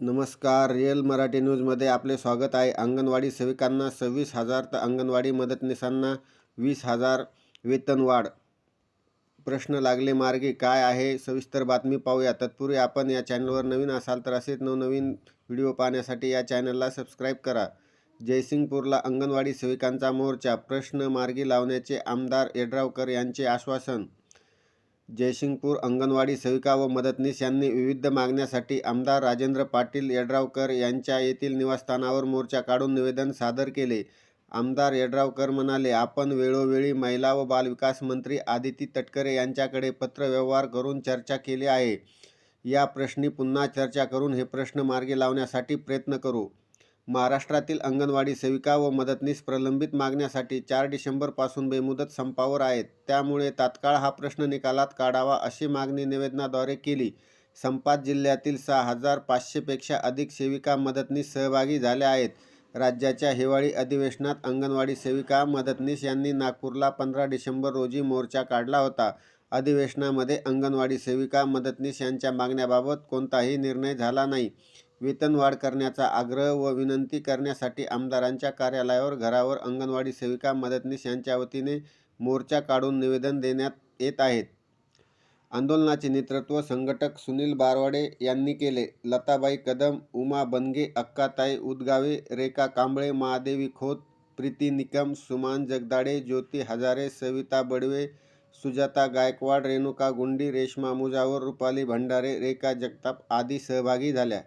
नमस्कार रिअल मराठी न्यूजमध्ये आपले स्वागत आहे. अंगणवाडी सेविकांना सव्वीस हजार तर अंगणवाडी मदतनीसांना वीस हजार वेतनवाढ प्रश्न लागले मार्गी काय आहे? सविस्तर बातमी पाहूया. तत्पूर्वी आपण या चॅनलवर नवीन असाल तर असेच नवनवीन व्हिडिओ पाहण्यासाठी या चॅनलला सबस्क्राईब करा. जयसिंगपूरला अंगणवाडी सेविकांचा मोर्चा प्रश्न मार्गी लावण्याचे आमदार यड्रावकर यांचे आश्वासन जयसिंगपूर अंगणवाडी सेविका व मदतनीस यांनी विविध मागण्यासाठी आमदार राजेंद्र पाटील यड्रावकर यांच्या येथील निवासस्थानावर मोर्चा काढून निवेदन सादर केले. आमदार यड्रावकर म्हणाले आपण वेळोवेळी महिला व बालविकास मंत्री आदिती तटकरे यांच्याकडे पत्रव्यवहार करून चर्चा केली आहे. या प्रश्नी पुन्हा चर्चा करून हे प्रश्न मार्गी लावण्यासाठी प्रयत्न करू. महाराष्ट्रातील अंगणवाडी सेविका व मदतनीस प्रलंबित मागण्यासाठी चार डिसेंबरपासून बेमुदत संपावर आहेत. त्यामुळे तात्काळ हा प्रश्न निकालात काढावा अशी मागणी निवेदनाद्वारे केली. संपात जिल्ह्यातील सहा हजार पाचशेपेक्षा अधिक सेविका मदतनीस सहभागी झाल्या आहेत. राज्याच्या हिवाळी अधिवेशनात अंगणवाडी सेविका मदतनीस यांनी नागपूरला पंधरा डिसेंबर रोजी मोर्चा काढला होता. अधिवेशनामध्ये अंगणवाडी सेविका मदतनीस यांच्या मागण्याबाबत कोणताही निर्णय झाला नाही. वेतनवाढ करण्याचा आग्रह व विनंती करण्यासाठी आमदारांच्या कार्यालयावर घरावर अंगणवाडी सेविका मदतनीस यांच्या वतीने मोर्चा काढून निवेदन देण्यात येत आहेत आंदोलनाचे नेतृत्व संघटक सुनील बारवाडे यांनी केले. लताबाई कदम उमा बनगे अक्काताई उदगावे रेखा कांबळे महादेवी खोत प्रीती निकम सुमान जगदाडे ज्योती हजारे सविता बडवे सुजाता गायकवाड रेणुका गुंडी रेश्मा मुजावर रुपाली भंडारे रेखा जगताप आदी सहभागी झाल्या.